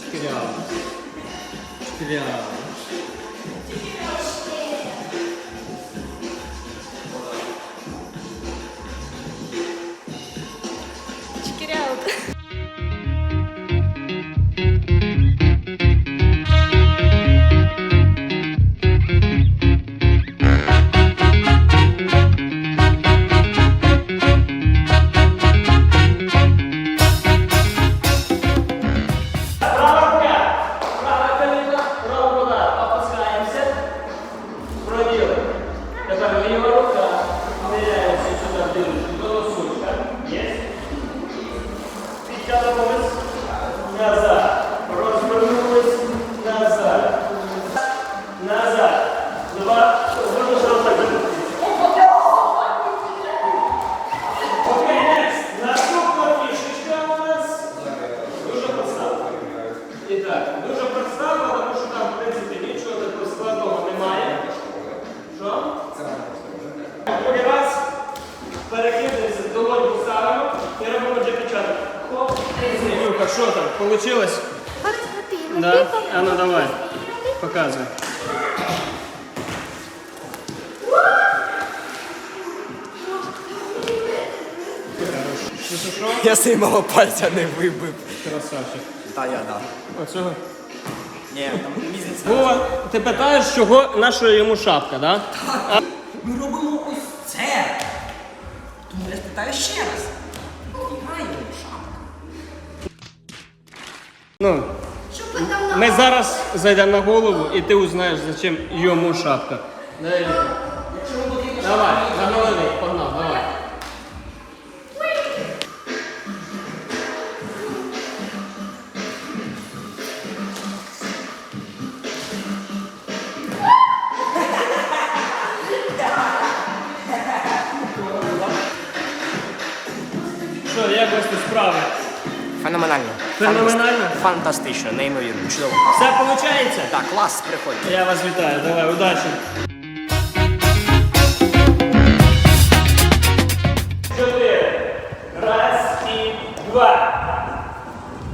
죽이랴 죽이랴 получилось? Да? А ну давай, що? Я свій мого пальця не вибив. Красавчик. Та я да. Оцього. Ні, там мізинець. Вова, ти питаєш, чого наша йому шапка, да? так? Ми робимо ось це. Тому я спитаю ще раз. Яка йому шапка? Ну, ми зараз зайдемо на голову і ти узнаєш, зачем йому шапка. Дай руку. Давай, на голові, Феноменально. Фантастично, неймовірно. Чудово. Все виходить? Так, клас, приходь. Я вас вітаю, давай, удачі. Чотири. Раз і два.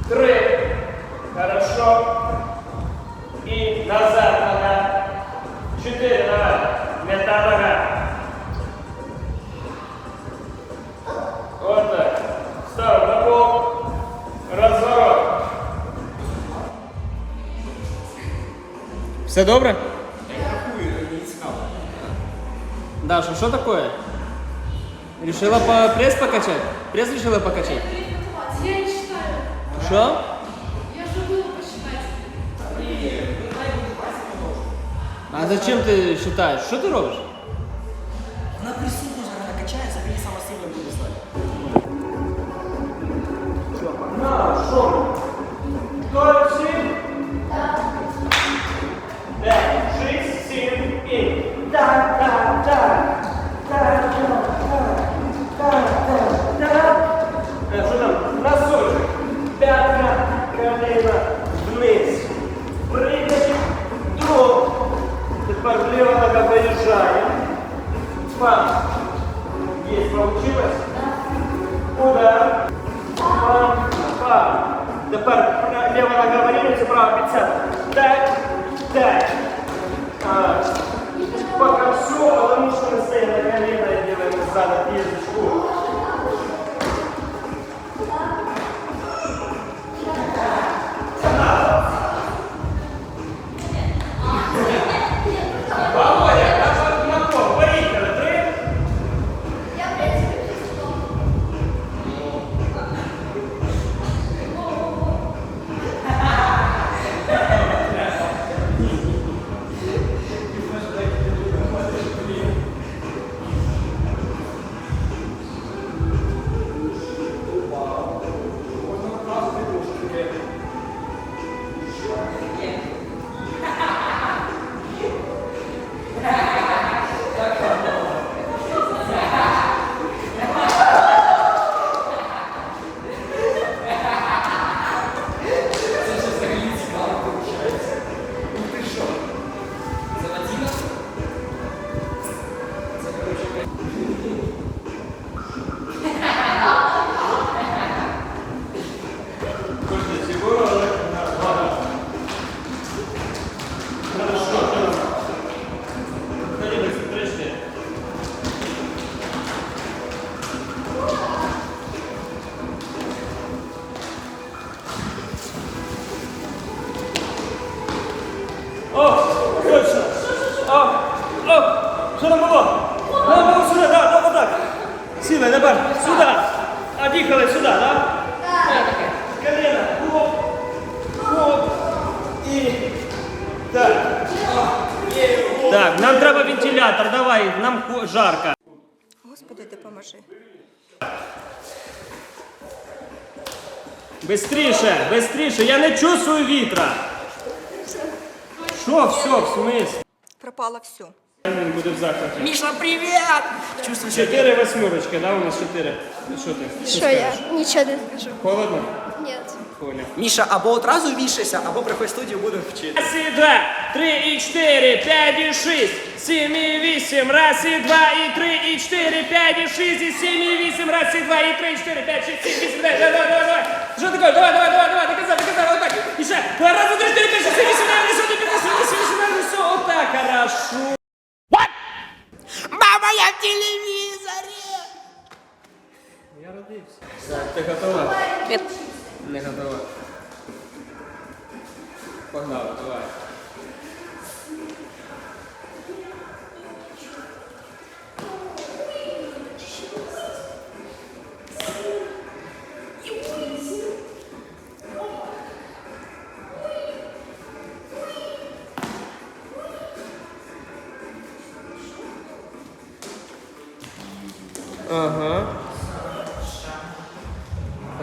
Три. Хорошо. І назад нога. Чотири, Все добре? Даша, что такое? Решила по пресс покачать? Пресс решила покачать? Я не считаю. Что? Я забыла посчитать. А зачем ты считаешь? Что ты робишь? Вона присутку зараз накачає, взагалі сама сильно буде знати. На, что? Теперь лево нога поезжаем. Пам. Есть, получилось? Удар. Пам, пам. Тепер пра- ліва нога варіюється, права під себе. Так, так. А, Пока все, потому что мы стоим на колено и делаем сзади пьесочку. О, точно. О, о! Що там було? Нам було сюди, так, так, так. Сіли, тепер сюди. А дихали сюди, так? Так. Коліна. Оп. Хоп. І так. Так, нам треба вентилятор, давай, нам жарко. Господи, допоможи. Бистріше, бистріше, я не чувствую вітра. Що, все, в смислі? Пропало все. Він буде в захваті. Міша, привіт! Чувствую. Чотири восьмерочки, да, у нас чотири. Що ти? Что я? Ничего не скажу. Холодно? Нет. Понял. Міша, або одразу вішайся, або приходь в студію, будемо вчити. Раз і два, три і чотири, п'ять і шість, сім і вісім, раз і два, і три, і чотири, п'ять і шість, і сім і вісім, раз і два, і три, і чотири, п'ять, шість, сім, вісім, дев'ять, давай, давай, давай. Що таке? Давай, давай, давай, давай, доказав, доказав,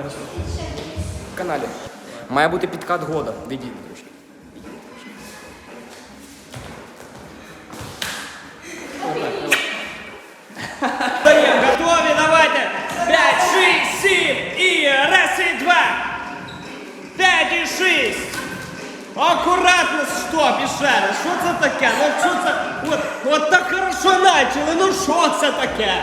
В каналі. Має бути підкат года. Відійди трошки. Даємо, готові, давайте. П'ять, шість, сім і раз і два. П'ять і шість. Акуратно, стоп, і ще раз. Що це таке? Ну що це? От, от так хорошо начали. Ну що це таке?